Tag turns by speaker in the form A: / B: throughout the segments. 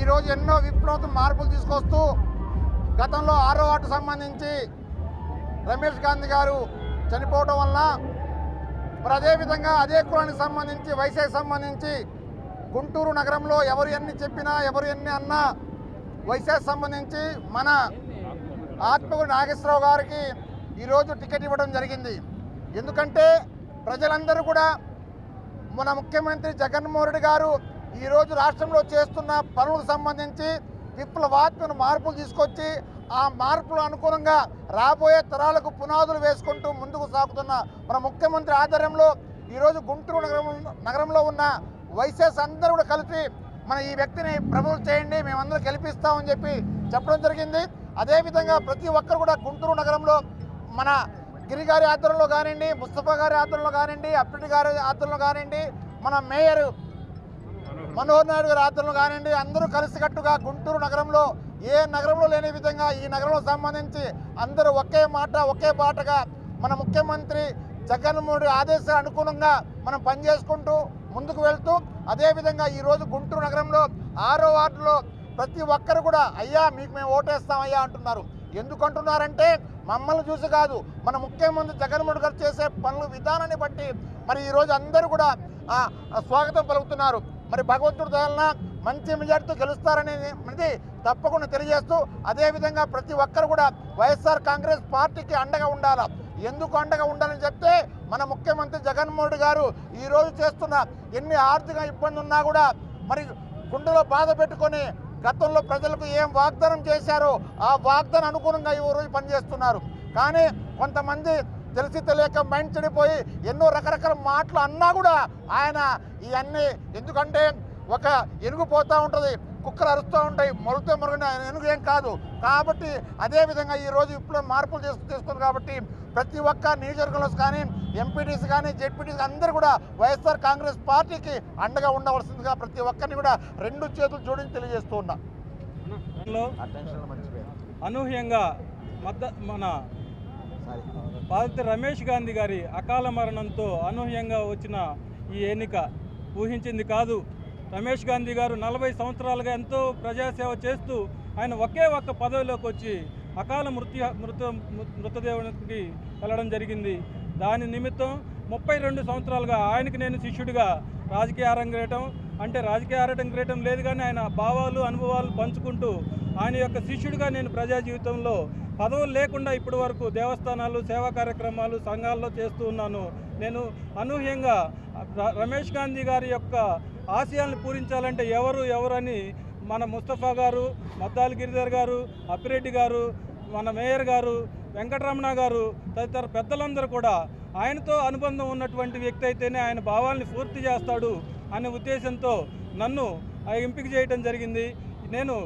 A: ఈరోజు ఎన్నో విప్లవ మార్పులు తీసుకొస్తూ గతంలో ఆరో వార్డు సంబంధించి రమేష్ గాంధీ గారు చనిపోవడం వల్ల మరి అదేవిధంగా అదే కులానికి సంబంధించి వైశాఖ సంబంధించి గుంటూరు నగరంలో ఎవరు ఎన్ని చెప్పినా ఎవరు ఎన్ని అన్నా వైశాఖ సంబంధించి మన ఆత్మగురు నాగేశ్వరరావు గారికి ఈరోజు టికెట్ ఇవ్వడం జరిగింది. ఎందుకంటే ప్రజలందరూ కూడా మన ముఖ్యమంత్రి జగన్మోహన్ రెడ్డి గారు ఈరోజు రాష్ట్రంలో చేస్తున్న పనులకు సంబంధించి విప్లవాత్మక మార్పులు తీసుకొచ్చి ఆ మార్పులు అనుగుణంగా రాబోయే తరాలకు పునాదులు వేసుకుంటూ ముందుకు సాగుతున్న మన ముఖ్యమంత్రి ఆధ్వర్యంలో ఈరోజు గుంటూరు నగరం నగరంలో ఉన్న వైసెస్ అందరూ కూడా కలిసి మన ఈ వ్యక్తిని ప్రమోట్ చేయండి మేమందరూ గెలిపిస్తామని చెప్పి చెప్పడం జరిగింది. అదేవిధంగా ప్రతి ఒక్కరు కూడా గుంటూరు నగరంలో మన గిరి గారి ఆధ్వర్యంలో కానివ్వండి ముస్తఫా గారి ఆధ్వర్యంలో కానివ్వండి అప్పటి గారి ఆధ్వర్యంలో కానివ్వండి మన మేయర్ మనోహర్ నాయుడు గారి ఆధ్వర్యంలో కానివ్వండి అందరూ కలిసికట్టుగా గుంటూరు నగరంలో ఏ నగరంలో లేని విధంగా ఈ నగరంలో సంబంధించి అందరూ ఒకే మాట ఒకే బాటగా మన ముఖ్యమంత్రి జగన్మోహన్ రెడ్డి ఆదేశాల అనుగుణంగా మనం పనిచేసుకుంటూ ముందుకు వెళ్తూ అదేవిధంగా ఈరోజు గుంటూరు నగరంలో ఆరో వార్డులో ప్రతి ఒక్కరు కూడా అయ్యా మీకు మేము ఓటేస్తాం అయ్యా అంటున్నారు. ఎందుకంటున్నారంటే మమ్మల్ని చూసి కాదు మన ముఖ్యమంత్రి జగన్మోహన్ గారు చేసే పనుల విధానాన్ని బట్టి మరి ఈరోజు అందరూ కూడా స్వాగతం పలుకుతున్నారు. మరి భగవంతుడు దయలన మంచి మెజార్టీతో గెలుస్తారని అనేది తప్పకుండా తెలియజేస్తూ అదేవిధంగా ప్రతి ఒక్కరు కూడా వైఎస్ఆర్ కాంగ్రెస్ పార్టీకి అండగా ఉండాలి? ఎందుకు అండగా ఉండాలని చెప్తే మన ముఖ్యమంత్రి జగన్మోహన్ రెడ్డి గారు ఈరోజు చేస్తున్న ఎన్ని ఆర్థిక ఇబ్బంది ఉన్నా కూడా మరి గుండెలో బాధ పెట్టుకొని గతంలో ప్రజలకు ఏం వాగ్దానం చేశారో ఆ వాగ్దానం అనుగుణంగా ఈ రోజు పనిచేస్తున్నారు. కానీ కొంతమంది తెలిసి తెలియక మైండ్ చెడిపోయి ఎన్నో రకరకాల మాటలు అన్నా కూడా ఆయన ఇవన్నీ ఎందుకంటే ఒక ఎనుగు పోతూ ఉంటుంది కుక్కలు అరుస్తూ ఉంటాయి మొలతో మొరగని ఎనుగు ఏం కాదు. కాబట్టి అదేవిధంగా ఈరోజు ఇప్పుడు మార్పులు చేసు తీసుకుంది కాబట్టి ప్రతి ఒక్క నియోజకవర్గంలో కానీ ఎంపీటీసీ కానీ జెడ్పీటీసీ అందరూ కూడా వైఎస్ఆర్ కాంగ్రెస్ పార్టీకి అండగా ఉండవలసిందిగా ప్రతి ఒక్కరిని కూడా రెండు చేతులు జోడించి తెలియజేస్తూ ఉన్నా.
B: అనూహ్యంగా మద్ద మన బాధిత రమేష్ గాంధీ గారి అకాల మరణంతో అనూహ్యంగా వచ్చిన ఈ ఎన్నిక ఊహించింది కాదు. రమేష్ గాంధీ గారు నలభై సంవత్సరాలుగా ఎంతో ప్రజాసేవ చేస్తూ ఆయన ఒకే ఒక్క పదవిలోకి వచ్చి అకాల మృత్యు మృత మృతదేవునికి వెళ్ళడం జరిగింది. దాని నిమిత్తం ముప్పై రెండు సంవత్సరాలుగా ఆయనకి నేను శిష్యుడిగా రాజకీయ అరంగేయటం అంటే రాజకీయ అరంగేయటం లేదు కానీ ఆయన భావాలు అనుభవాలు పంచుకుంటూ ఆయన యొక్క శిష్యుడిగా నేను ప్రజా జీవితంలో పదవులు లేకుండా ఇప్పటి వరకు దేవస్థానాలు సేవా కార్యక్రమాలు సంఘాల్లో చేస్తూ ఉన్నాను. నేను అనూహ్యంగా రమేష్ గాంధీ గారి యొక్క ఆశయాలను పూరించాలంటే ఎవరు ఎవరని మన ముస్తఫా గారు మద్దాలి గిరిధర్ గారు అప్పిరెడ్డి గారు మన మేయర్ గారు వెంకటరమణ గారు తదితర పెద్దలందరూ కూడా ఆయనతో అనుబంధం ఉన్నటువంటి వ్యక్తి అయితేనే ఆయన భావాల్ని పూర్తి చేస్తాడు అనే ఉద్దేశంతో నన్ను ఆ ఎంపిక చేయడం జరిగింది. నేను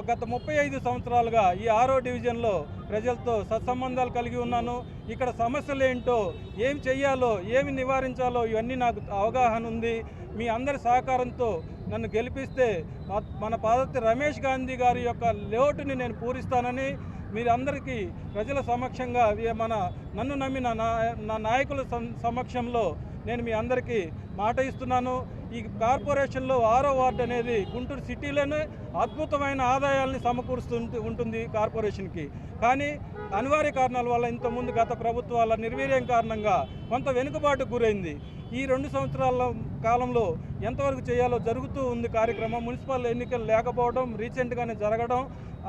B: గత ముప్పై ఐదు సంవత్సరాలుగా ఈ ఆరో డివిజన్లో ప్రజలతో సత్సంబంధాలు కలిగి ఉన్నాను. ఇక్కడ సమస్యలు ఏంటో ఏం చేయాలో ఏమి నివారించాలో ఇవన్నీ నాకు అవగాహన ఉంది. మీ అందరి సహకారంతో నన్ను గెలిపిస్తే మా- మన పాదతి రమేష్ గాంధీ గారి యొక్క లోటుని నేను పూరిస్తానని మీరందరికీ ప్రజల సమక్షంగా మన నన్ను నమ్మిన నా నా నాయకుల సం- సమక్షంలో నేను మీ అందరికీ మాట ఇస్తున్నాను. ఈ కార్పొరేషన్లో ఆరో వార్డు అనేది గుంటూరు సిటీలోనే అద్భుతమైన ఆదాయాల్ని సమకూరుస్తూ ఉంటుంది కార్పొరేషన్కి. కానీ అనివార్య కారణాల వల్ల ఇంతకుముందు గత ప్రభుత్వాల నిర్వీర్యం కారణంగా కొంత వెనుకబాటు గురైంది. ఈ రెండు సంవత్సరాల కాలంలో ఎంతవరకు చేయాలో జరుగుతూ ఉంది కార్యక్రమం. మున్సిపల్ ఎన్నికలు లేకపోవడం రీసెంట్గానే జరగడం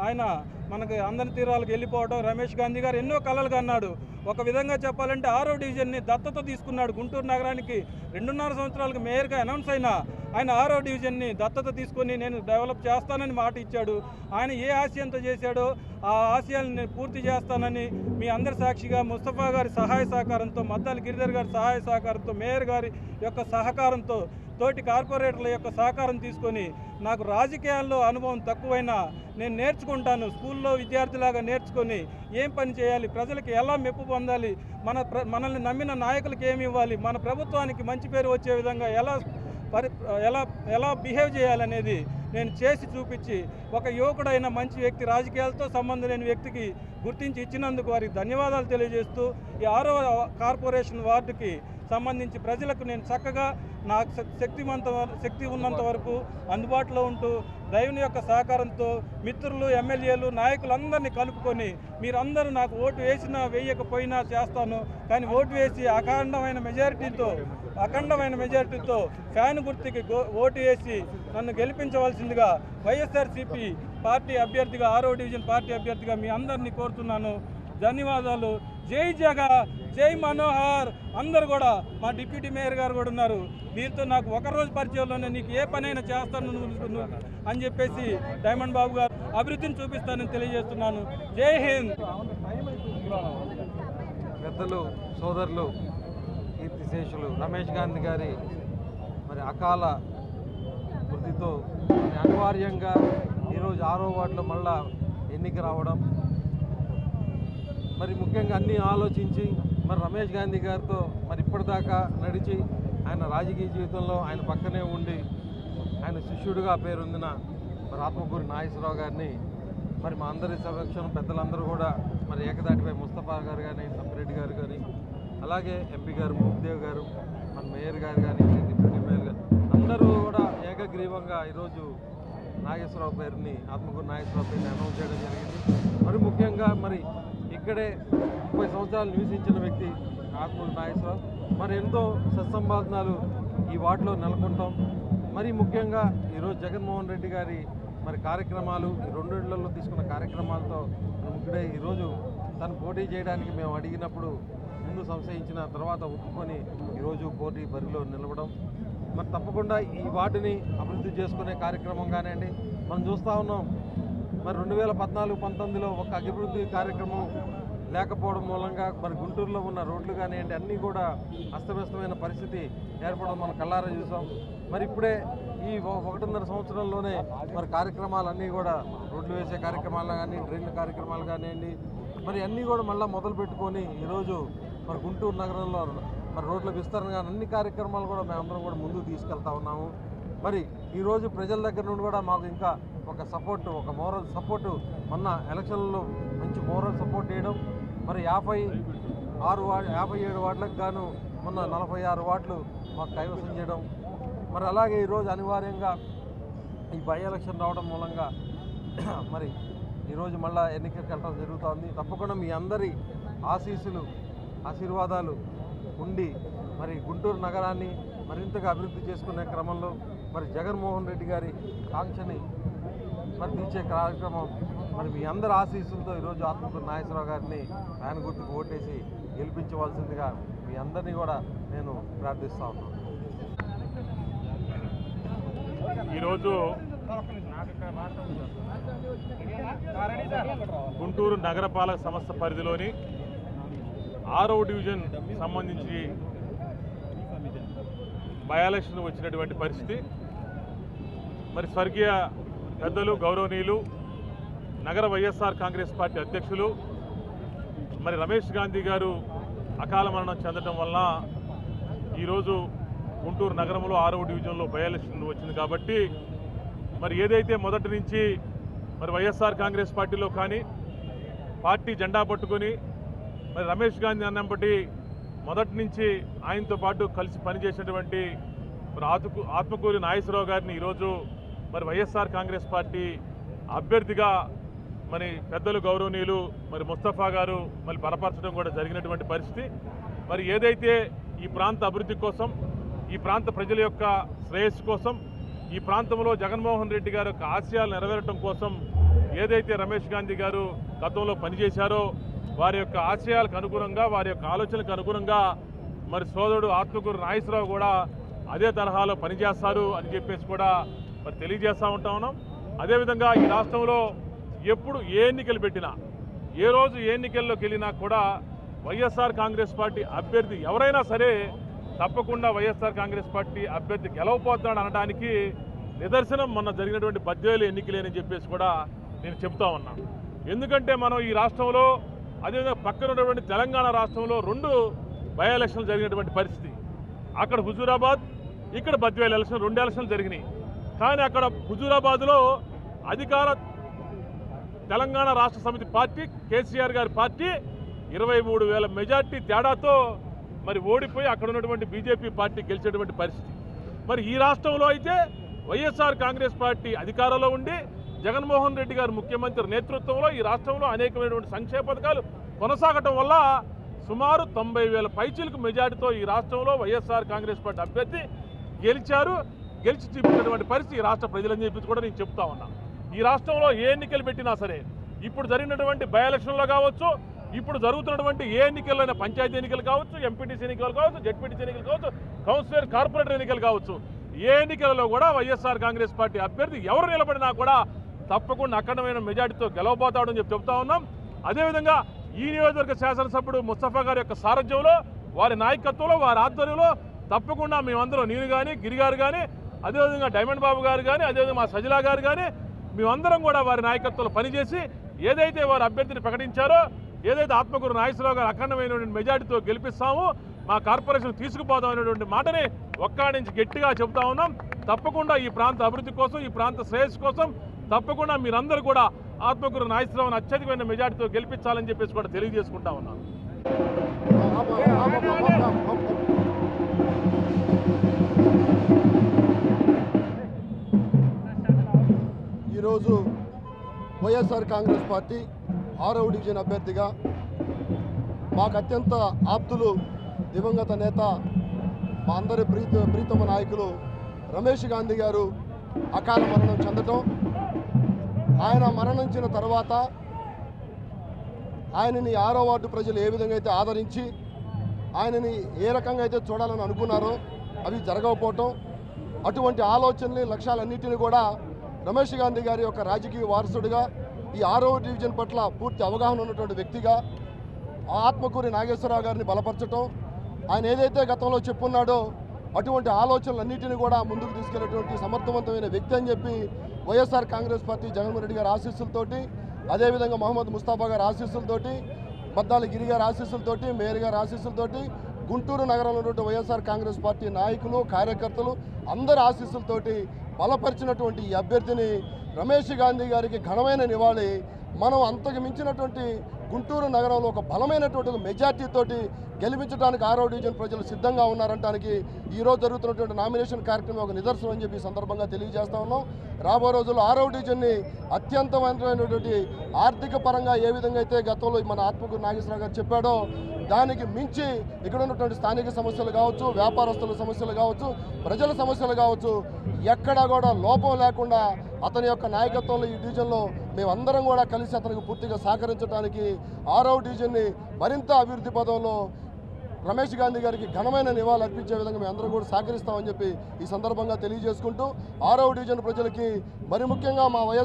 B: ఆయన మనకి అందరి తీరాలకు వెళ్ళిపోవడం. రమేష్ గాంధీ గారు ఎన్నో కలలు కన్నాడు ఒక విధంగా చెప్పాలంటే ఆరో డివిజన్ని దత్తత తీసుకున్నాడు గుంటూరు నగరానికి. రెండున్నర సంవత్సరాలకు మేయర్గా అనౌన్స్ అయినా ఆయన ఆరో డివిజన్ని దత్తత తీసుకొని నేను డెవలప్ చేస్తానని మాట ఇచ్చాడు. ఆయన ఏ ఆశయంతో చేశాడో ఆ ఆశయాలను నేను పూర్తి చేస్తానని మీ అందరి సాక్షిగా ముస్తఫా గారి సహాయ సహకారంతో మద్దాలి గిరిధర్ గారి సహాయ సహకారంతో మేయర్ గారి యొక్క సహకారంతో తోటి కార్పొరేటర్ల యొక్క సహకారం తీసుకొని నాకు రాజకీయాల్లో అనుభవం తక్కువైనా నేను నేర్చుకుంటాను. స్కూల్లో విద్యార్థిలాగా నేర్చుకొని ఏం పని చేయాలి? ప్రజలకు ఎలా మెప్పు పొందాలి? మన ప్ర మనల్ని నమ్మిన నాయకులకు ఏమి ఇవ్వాలి? మన ప్రభుత్వానికి మంచి పేరు వచ్చే విధంగా ఎలా పరి ఎలా ఎలా బిహేవ్ చేయాలనేది నేను చేసి చూపించి ఒక యువకుడైన మంచి వ్యక్తి రాజకీయాలతో సంబంధం లేని వ్యక్తికి గుర్తించి ఇచ్చినందుకు వారికి ధన్యవాదాలు తెలియజేస్తూ ఈ ఆరో కార్పొరేషన్ వార్డుకి సంబంధించి ప్రజలకు నేను చక్కగా నాకు శక్తివంత శక్తిమంత శక్తి ఉన్నంత వరకు అందుబాటులో ఉంటూ దైవుని యొక్క సహకారంతో మిత్రులు ఎమ్మెల్యేలు నాయకులందరినీ కలుపుకొని మీరందరూ నాకు ఓటు వేసినా వేయకపోయినా చేస్తాను. కానీ ఓటు వేసి అఖండమైన మెజారిటీతో అఖండమైన మెజారిటీతో ఫ్యాన్ గుర్తుకి ఓటు వేసి నన్ను గెలిపించవలసిందిగా వైఎస్ఆర్సీపీ పార్టీ అభ్యర్థిగా ఆరో డివిజన్ పార్టీ అభ్యర్థిగా మీ అందరినీ కోరుతున్నాను. ధన్యవాదాలు. జై జగ జై మనోహర్. అందరు కూడా మా డిప్యూటీ మేయర్ గారు కూడా ఉన్నారు. వీరితో నాకు ఒక రోజు పరిచయంలోనే నీకు ఏ పనైనా చేస్తాను నువ్వు- అని చెప్పేసి డైమండ్ బాబు గారు అభివృద్ధిని చూపిస్తానని తెలియజేస్తున్నాను. జై హింద్.
C: పెద్దలు సోదరులు కీర్తిశేషులు రమేష్ గాంధీ గారి మరి అకాల వృద్ధితో అనివార్యంగా ఈరోజు ఆరో వార్డులో మళ్ళా ఎన్నిక రావడం మరి ముఖ్యంగా అన్నీ ఆలోచించి మరి రమేష్ గాంధీ గారితో మరి ఇప్పటిదాకా నడిచి ఆయన రాజకీయ జీవితంలో ఆయన పక్కనే ఉండి ఆయన శిష్యుడిగా పేరొందిన మరి ఆత్మకూరి నాగేశ్వరరావు గారిని మరి మా అందరి సమక్షం పెద్దలందరూ కూడా మరి ఏకదాటిపై ముస్తఫా గారు కానీ సప్పిరెడ్డి గారు కానీ అలాగే ఎంపీ గారు ముఖ్దేవ్ గారు మన మేయర్ గారు కానీ డిప్యూటీ మేయర్ గారు అందరూ కూడా ఏకగ్రీవంగా ఈరోజు నాగేశ్వరరావు పేరుని ఆత్మకూరు నాగేశ్వరరావు పేరుని అనౌన్స్ చేయడం జరిగింది. మరి ముఖ్యంగా మరి ఇక్కడే ముప్పై సంవత్సరాలు నివసించిన వ్యక్తి ఆత్మూరు నాగేశ్వరరావు. మరి ఎంతో సత్సంబాధనాలు ఈ వార్డులో నెలకొంటాం. మరి ముఖ్యంగా ఈరోజు జగన్మోహన్ రెడ్డి గారి మరి కార్యక్రమాలు ఈ రెండేళ్ళలో తీసుకున్న కార్యక్రమాలతో ముగ్గుడే ఈరోజు తను పోటీ చేయడానికి మేము అడిగినప్పుడు ముందు సంశయించిన తర్వాత ఒప్పుకొని ఈరోజు పోటీ బరిలో నిలవడం. మరి తప్పకుండా ఈ వార్డుని అభివృద్ధి చేసుకునే కార్యక్రమం కానివ్వండి మనం చూస్తూ ఉన్నాం. మరి రెండు వేల పద్నాలుగు పంతొమ్మిదిలో ఒక అభివృద్ధి కార్యక్రమం లేకపోవడం మూలంగా మరి గుంటూరులో ఉన్న రోడ్లు కానివ్వండి అన్నీ కూడా అస్తవ్యస్తమైన పరిస్థితి ఏర్పడడం మనం కళ్ళారా చూసాం. మరి ఇప్పుడే ఈ ఒకటిన్నర సంవత్సరంలోనే మరి కార్యక్రమాలన్నీ కూడా రోడ్లు వేసే కార్యక్రమాలు కానీ డ్రైన్ల కార్యక్రమాలు కానివ్వండి మరి అన్నీ కూడా మళ్ళీ మొదలు పెట్టుకొని ఈరోజు మరి గుంటూరు నగరంలో మరి రోడ్ల విస్తరణ కానీ అన్ని కార్యక్రమాలు కూడా మేమందరం కూడా ముందుకు తీసుకెళ్తా ఉన్నాము. మరి ఈరోజు ప్రజల దగ్గర నుండి కూడా మాకు ఇంకా ఒక సపోర్ట్ ఒక మోరల్ సపోర్టు మొన్న ఎలక్షన్లో మంచి మోరల్ సపోర్ట్ చేయడం మరి యాభై ఆరు వార్డు యాభై ఏడు వార్డులకు గాను మొన్న నలభై ఆరు వార్డులు మాకు కైవసం చేయడం. మరి అలాగే ఈరోజు అనివార్యంగా ఈ బై ఎలక్షన్ రావడం మూలంగా మరి ఈరోజు మళ్ళా ఎన్నికలకు వెళ్ళడం జరుగుతోంది. తప్పకుండా మీ అందరి ఆశీస్సులు ఆశీర్వాదాలు ఉండి మరి గుంటూరు నగరాన్ని మరింతగా అభివృద్ధి చేసుకునే క్రమంలో మరి జగన్మోహన్ రెడ్డి గారి కాంక్షని మరి కార్యక్రమం మరి మీ అందరి ఆశీస్సులతో ఈరోజు ఆత్మకూరు నాగేశ్వరరావు గారిని ఫ్యాన్ గుర్తుకు ఓటేసి గెలిపించవలసిందిగా మీ అందరినీ కూడా నేను ప్రార్థిస్తా ఉన్నాను.
D: ఈరోజు గుంటూరు నగరపాలక సంస్థ పరిధిలోని ఆరో డివిజన్ సంబంధించి బై ఎలక్షన్ వచ్చినటువంటి పరిస్థితి. మరి స్వర్గీయ పెద్దలు గౌరవనీయులు నగర వైఎస్ఆర్ కాంగ్రెస్ పార్టీ అధ్యక్షులు మరి రమేష్ గాంధీ గారు అకాల మరణం చెందడం వలన ఈరోజు గుంటూరు నగరంలో ఆరవ డివిజన్లో బై ఎలక్షన్ వచ్చింది కాబట్టి మరి ఏదైతే మొదటి నుంచి మరి వైఎస్ఆర్ కాంగ్రెస్ పార్టీలో కానీ పార్టీ జెండా పట్టుకొని మరి రమేష్ గాంధీ అన్నప్పటి మొదటి నుంచి ఆయనతో పాటు కలిసి పనిచేసినటువంటి మరి ఆత్మకూరి నాగేశ్వరరావు గారిని ఈరోజు మరి వైఎస్ఆర్ కాంగ్రెస్ పార్టీ అభ్యర్థిగా మరి పెద్దలు గౌరవనీయులు మరి ముస్తఫా గారు మరి బలపరచడం కూడా జరిగినటువంటి పరిస్థితి. మరి ఏదైతే ఈ ప్రాంత అభివృద్ధి కోసం ఈ ప్రాంత ప్రజల యొక్క శ్రేయస్సు కోసం ఈ ప్రాంతంలో జగన్మోహన్ రెడ్డి గారి యొక్క ఆశయాలు నెరవేరటం కోసం ఏదైతే రమేష్ గాంధీ గారు గతంలో పనిచేశారో వారి యొక్క ఆశయాలకు అనుగుణంగా వారి యొక్క ఆలోచనలకు అనుగుణంగా మరి సోదరుడు ఆత్మకూరు నాగేశ్వరరావు కూడా అదే తరహాలో పనిచేస్తారు అని చెప్పేసి కూడా మరి తెలియజేస్తూ ఉంటా ఉన్నాం. అదేవిధంగా ఈ రాష్ట్రంలో ఎప్పుడు ఏ ఎన్నికలు పెట్టినా ఏ రోజు ఏ ఎన్నికల్లోకి వెళ్ళినా కూడా వైఎస్ఆర్ కాంగ్రెస్ పార్టీ అభ్యర్థి ఎవరైనా సరే తప్పకుండా వైఎస్ఆర్ కాంగ్రెస్ పార్టీ అభ్యర్థి గెలవపోతున్నాడు అనడానికి నిదర్శనం మొన్న జరిగినటువంటి బద్వేలు ఎన్నికలేనని చెప్పేసి కూడా నేను చెప్తా ఉన్నా. ఎందుకంటే మనం ఈ రాష్ట్రంలో అదేవిధంగా పక్కన ఉన్నటువంటి తెలంగాణ రాష్ట్రంలో రెండు బై ఎలక్షన్లు జరిగినటువంటి పరిస్థితి. అక్కడ హుజూరాబాద్ ఇక్కడ బద్వేలు ఎలక్షన్ రెండు ఎలక్షన్లు జరిగినాయి. కానీ అక్కడ హుజూరాబాద్లో అధికార తెలంగాణ రాష్ట్ర సమితి పార్టీ కేసీఆర్ గారి పార్టీ ఇరవై మూడు వేల మెజార్టీ తేడాతో మరి ఓడిపోయి అక్కడ ఉన్నటువంటి బీజేపీ పార్టీ గెలిచేటువంటి పరిస్థితి. మరి ఈ రాష్ట్రంలో అయితే వైఎస్ఆర్ కాంగ్రెస్ పార్టీ అధికారంలో ఉండి జగన్మోహన్ రెడ్డి గారు ముఖ్యమంత్రి నేతృత్వంలో ఈ రాష్ట్రంలో అనేకమైనటువంటి సంక్షేమ పథకాలు కొనసాగటం వల్ల సుమారు తొంభై వేల పైచీలకు మెజార్టీతో ఈ రాష్ట్రంలో వైఎస్ఆర్ కాంగ్రెస్ పార్టీ అభ్యర్థి గెలిచారు. గెలిచి చూపించినటువంటి పరిస్థితి రాష్ట్ర ప్రజలని చెప్పి కూడా నేను చెప్తా ఉన్నా. ఈ రాష్ట్రంలో ఏ ఎన్నికలు పెట్టినా సరే ఇప్పుడు జరిగినటువంటి బై ఎలక్షన్లో కావచ్చు ఇప్పుడు జరుగుతున్నటువంటి ఏ ఎన్నికలైనా పంచాయతీ ఎన్నికలు కావచ్చు ఎంపీటీసీ ఎన్నికలు కావచ్చు జడ్పీటీసీ ఎన్నికలు కావచ్చు కౌన్సిలర్ కార్పొరేటర్ ఎన్నికలు కావచ్చు ఏ ఎన్నికలలో కూడా వైఎస్ఆర్ కాంగ్రెస్ పార్టీ అభ్యర్థి ఎవరు నిలబడినా కూడా తప్పకుండా అఖండమైన మెజార్టీతో గెలవబోతాడని చెప్పి చెప్తా ఉన్నాం. అదేవిధంగా ఈ నియోజకవర్గ శాసనసభ్యుడు ముస్తఫా గారి యొక్క సారథ్యంలో వారి నాయకత్వంలో వారి ఆధ్వర్యంలో తప్పకుండా మేమందరం నేను కానీ గిరిగారు కానీ అదేవిధంగా డైమండ్ బాబు గారు కానీ అదేవిధంగా మా సజిలా గారు కానీ మేమందరం కూడా వారి నాయకత్వంలో పనిచేసి ఏదైతే వారు అభ్యర్థిని ప్రకటించారో ఏదైతే ఆత్మకూరు నాగేశ్వరరావు గారు అఖండమైనటువంటి మెజార్టీతో గెలిపిస్తామో మా కార్పొరేషన్ తీసుకుపోదాం అనేటువంటి మాటని ఒక్కడి నుంచి గట్టిగా చెబుతా ఉన్నాం. తప్పకుండా ఈ ప్రాంత అభివృద్ధి కోసం ఈ ప్రాంత శ్రేయస్సు కోసం తప్పకుండా మీరందరూ కూడా ఆత్మకూరు నాగేశ్వరరావుని అత్యధికమైన మెజార్టీతో గెలిపించాలని చెప్పేసి కూడా తెలియజేసుకుంటా ఉన్నాం.
E: ఈరోజు వైఎస్ఆర్ కాంగ్రెస్ పార్టీ ఆరవ డివిజన్ అభ్యర్థిగా మాకు అత్యంత ఆప్తులు దివంగత నేత మా అందరి ప్రీత ప్రీతమ నాయకులు రమేష్ గాంధీ గారు అకాల మరణం చెందటం ఆయన మరణించిన తర్వాత ఆయనని ఆరో వార్డు ప్రజలు ఏ విధంగా అయితే ఆదరించి ఆయనని ఏ రకంగా అయితే చూడాలని అనుకున్నారో అవి జరగకపోవటం అటువంటి ఆలోచనని లక్ష్యాలన్నింటినీ కూడా రమేష్ గాంధీ గారి యొక్క రాజకీయ వారసుడిగా ఈ ఆరో డివిజన్ పట్ల పూర్తి అవగాహన ఉన్నటువంటి వ్యక్తిగా ఆత్మకూరి నాగేశ్వరరావు గారిని బలపరచటం ఆయన ఏదైతే గతంలో చెప్పున్నాడో అటువంటి ఆలోచనలన్నింటినీ కూడా ముందుకు తీసుకెళ్ళేటువంటి సమర్థవంతమైన వ్యక్తి అని చెప్పి YSR Congress party Jaganmohan Reddy గారి ఆశీస్సులతోటి అదేవిధంగా మహమ్మద్ ముస్తాఫా గారి ఆశీస్సులతోటి బద్దాల గిరి గారి ఆశీస్సులతోటి మేయర్ గారి ఆశీస్సులతోటి గుంటూరు నగరంలో ఉన్నటువంటి వైఎస్ఆర్ కాంగ్రెస్ పార్టీ నాయకులు కార్యకర్తలు అందరి ఆశీస్సులతోటి బలపరిచినటువంటి ఈ అభ్యర్థిని రమేష్ గాంధీ గారికి ఘనమైన నివాళి. మనం అంతకు మించినటువంటి గుంటూరు నగరంలో ఒక బలమైనటువంటి మెజార్టీతోటి గెలిపించడానికి ఆరో డివిజన్ ప్రజలు సిద్ధంగా ఉన్నారంటానికి ఈరోజు జరుగుతున్నటువంటి నామినేషన్ కార్యక్రమం ఒక నిదర్శనం అని చెప్పి సందర్భంగా తెలియజేస్తా ఉన్నాం. రాబో రోజుల్లో ఆరో డివిజన్ని అత్యంతమైనటువంటి ఆర్థిక పరంగా ఏ విధంగా అయితే గతంలో మన ఆత్మకూరు నాగేశ్వరరావు గారు చెప్పాడో దానికి మించి ఇక్కడ ఉన్నటువంటి స్థానిక సమస్యలు కావచ్చు వ్యాపారస్తుల సమస్యలు కావచ్చు ప్రజల సమస్యలు కావచ్చు ఎక్కడా కూడా లోపం లేకుండా అతని యొక్క నాయకత్వంలో ఈ డివిజన్లో మేమందరం కూడా కలిసి అతనికి పూర్తిగా సహకరించడానికి ఆరో డివిజన్ని మరింత అభివృద్ధి పదంలో రమేష్ గాంధీ గారికి ఘనమైన నివాళులు అర్పించే విధంగా మేము అందరం కూడా సహకరిస్తామని చెప్పి ఈ సందర్భంగా తెలియజేసుకుంటూ ఆరో డివిజన్ ప్రజలకి మరి ముఖ్యంగా మా వైఎస్